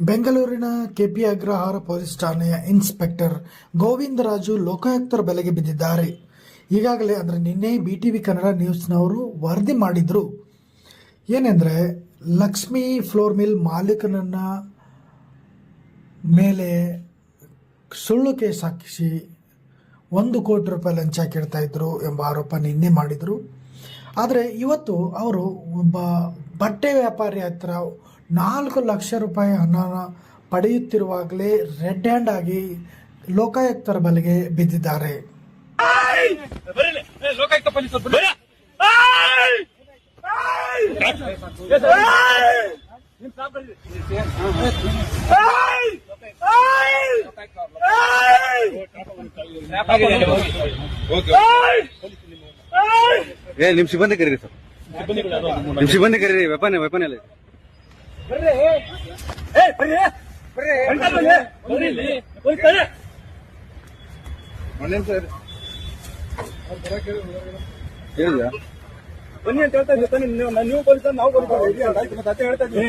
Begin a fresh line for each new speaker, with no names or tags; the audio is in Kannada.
ಬೆಂಗಳೂರಿನ ಕೆಪಿ ಅಗ್ರಹಾರ ಪೊಲೀಸ್ ಠಾಣೆಯ ಇನ್ಸ್ಪೆಕ್ಟರ್ ಗೋವಿಂದರಾಜು ಲೋಕಾಯುಕ್ತರ ಬೆಲೆಗೆ ಬಿದ್ದಿದ್ದಾರೆ. ಈಗಾಗಲೇ ಅಂದರೆ ನಿನ್ನೆ ಬಿ ಟಿ ವಿ ಕನ್ನಡ ನ್ಯೂಸ್ನವರು ವರದಿ ಮಾಡಿದರು. ಏನೆಂದರೆ ಲಕ್ಷ್ಮಿ ಫ್ಲೋರ್ ಮಿಲ್ ಮಾಲೀಕನನ್ನ ಮೇಲೆ ಸುಳ್ಳು ಕೇಸ್ ಹಾಕಿಸಿ ಒಂದು ಕೋಟಿ ರೂಪಾಯಿ ಲಂಚ ಕೇಳ್ತಾ ಇದ್ರು ಎಂಬ ಆರೋಪ ನಿನ್ನೆ ಮಾಡಿದರು. ಆದರೆ ಇವತ್ತು ಅವರು ಒಬ್ಬ ಬಟ್ಟೆ ವ್ಯಾಪಾರಿ ಹತ್ರ ನಾಲ್ಕು ಲಕ್ಷ ರೂಪಾಯಿ ಹಣನ ಪಡೆಯುತ್ತಿರುವಾಗಲೇ ರೆಡ್ ಹ್ಯಾಂಡ್ ಆಗಿ ಲೋಕಾಯುಕ್ತರ ಬಲೆಗೆ ಬಿದ್ದಿದ್ದಾರೆ.
ನಿಮ್
ಸಿಬ್ಬಂದಿ ಕರೀರಿ ಸರ್. ನಿಮ್ ಸಿಬ್ಬಂದಿ ಕರೀರಿ ವೆಪನ್ ವೆಪನ್
ಅಲ್ಲಿ ಬನ್ನಿ. ಅಂತ ಹೇಳ್ತಾ ಇದ್ದೀವಿ ನೀವು ಪೊಲೀಸ್ ನಾವು ಪೊಲೀಸ್ ಹೇಳ್ತಾ ಇದ್ದೀನಿ